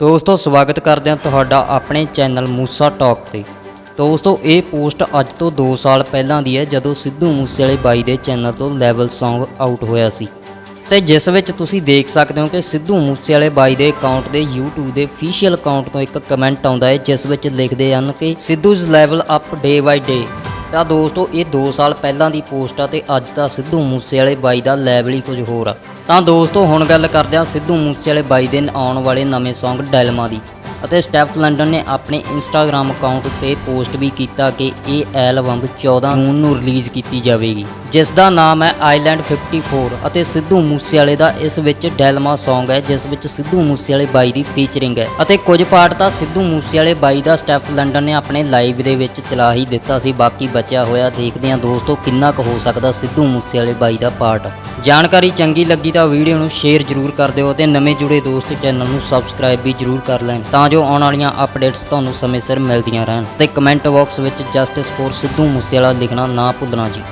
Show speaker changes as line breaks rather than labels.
ਦੋਸਤੋ, ਸਵਾਗਤ ਕਰਦੇ ਹਾਂ ਤੁਹਾਡਾ ਆਪਣੇ ਚੈਨਲ ਮੂਸਾ ਟਾਕ ਤੇ। ਦੋਸਤੋ, ਇਹ ਪੋਸਟ ਅੱਜ ਤੋਂ 2 ਸਾਲ ਪਹਿਲਾਂ ਦੀ ਹੈ, ਜਦੋਂ ਸਿੱਧੂ ਮੂਸੇਵਾਲੇ ਬਾਈ ਦੇ ਚੈਨਲ ਤੋਂ ਲੈਵਲ Song ਆਊਟ ਹੋਇਆ ਸੀ। ਤੇ ਜਿਸ ਵਿੱਚ ਤੁਸੀਂ ਦੇਖ ਸਕਦੇ ਹੋ ਕਿ ਸਿੱਧੂ ਮੂਸੇਵਾਲੇ ਬਾਈ ਦੇ ਅਕਾਊਂਟ ਦੇ YouTube ਦੇ ਅਫੀਸ਼ੀਅਲ ਅਕਾਊਂਟ ਤੋਂ ਇੱਕ ਕਮੈਂਟ ਆਉਂਦਾ ਹੈ, ਜਿਸ ਵਿੱਚ ਲਿਖਦੇ ਹਨ ਕਿ ਸਿੱਧੂਜ਼ ਲੈਵਲ ਅਪ ਡੇ ਬਾਈ ਡੇ ਤਾਂ ਦੋਸਤੋ, ਇਹ 2 ਸਾਲ ਪਹਿਲਾਂ ਦੀ ਪੋਸਟ ਆ ਤੇ ਅੱਜ ਦਾ ਸਿੱਧੂ ਮੂਸੇਵਾਲੇ ਬਾਈ ਦਾ ਲੈਵਲ ਹੀ ਕੁਝ ਹੋਰ ਆ। ਤਾਂ ਦੋਸਤੋ, ਹੁਣ ਗੱਲ ਕਰਦੇ ਹਾਂ ਸਿੱਧੂ ਮੂਸੇਵਾਲੇ ਬਾਈ ਦੇ ਆਉਣ ਵਾਲੇ ਨਵੇਂ Song ਡੈਲਮਾ ਦੀ। ਅਤੇ ਸਟੈਫ ਲੰਡਨ ਨੇ ਆਪਣੇ ਇੰਸਟਾਗ੍ਰam ਅਕਾਊਂਟ ਉੱਤੇ ਪੋਸਟ ਵੀ ਕੀਤਾ ਕਿ ਇਹ ਐਲਬਮ 14 ਜੂਨ ਨੂੰ ਰਿਲੀਜ਼ ਕੀਤੀ ਜਾਵੇਗੀ। ਜਿਸ ਦਾ ਨਾਮ ਹੈ ਆਈਲੈਂਡ 54 ਅਤੇ ਸਿੱਧੂ ਮੂਸੇਵਾਲੇ ਦਾ ਇਸ ਵਿੱਚ ਡੈਲਮਾ Song ਹੈ, ਜਿਸ ਵਿੱਚ ਸਿੱਧੂ ਮੂਸੇਵਾਲੇ ਬਾਈ ਦੀ ਫੀਚਰਿੰਗ ਹੈ। ਅਤੇ ਕੁਝ ਪਾਰਟ ਤਾਂ ਸਿੱਧੂ ਮੂਸੇਵਾਲੇ ਬਾਈ ਦਾ ਸਟੈਫ ਲੰਡਨ ਨੇ ਆਪਣੇ ਲਾਈਵ ਦੇ ਵਿੱਚ ਚਲਾ ਹੀ ਦਿੱਤਾ ਸੀ, ਬਾਕੀ ਬਚਿਆ ਹੋਇਆ ਦੇਖਦੇ ਹਾਂ ਦੋਸਤੋ ਕਿੰਨਾ ਕੁ ਹੋ ਸਕਦਾ ਸਿੱਧੂ ਮੂਸੇਵਾਲੇ ਬਾਈ ਦਾ ਪਾਰਟ ਜਾਣਕਾਰੀ ਚੰਗੀ ਲੱਗੀ ਤਾਂ ਵੀਡੀਓ ਨੂੰ ਸ਼ੇਅਰ ਜ਼ਰੂਰ ਕਰ ਦਿਓ ਅਤੇ ਨਵੇਂ ਜੁੜੇ ਦੋਸਤ ਚੈਨਲ ਨੂੰ ਸਬਸਕ੍ਰਾਈਬ ਵੀ ਜ਼ਰੂਰ ਕਰ ਲੈਣ ਤਾਂ ਜੋ ਆਉਣ ਵਾਲੀਆਂ ਅਪਡੇਟਸ ਤੁਹਾਨੂੰ ਸਮੇਂ ਸਿਰ ਮਿਲਦੀਆਂ ਰਹਿਣ ਤੇ ਕਮੈਂਟ ਬਾਕਸ ਵਿੱਚ ਜਸਟਿਸ ਫੋਰ ਸਿੱਧੂ ਮੂਸੇਵਾਲਾ ਲਿਖਣਾ ਨਾ ਭੁੱਲਣਾ ਜੀ।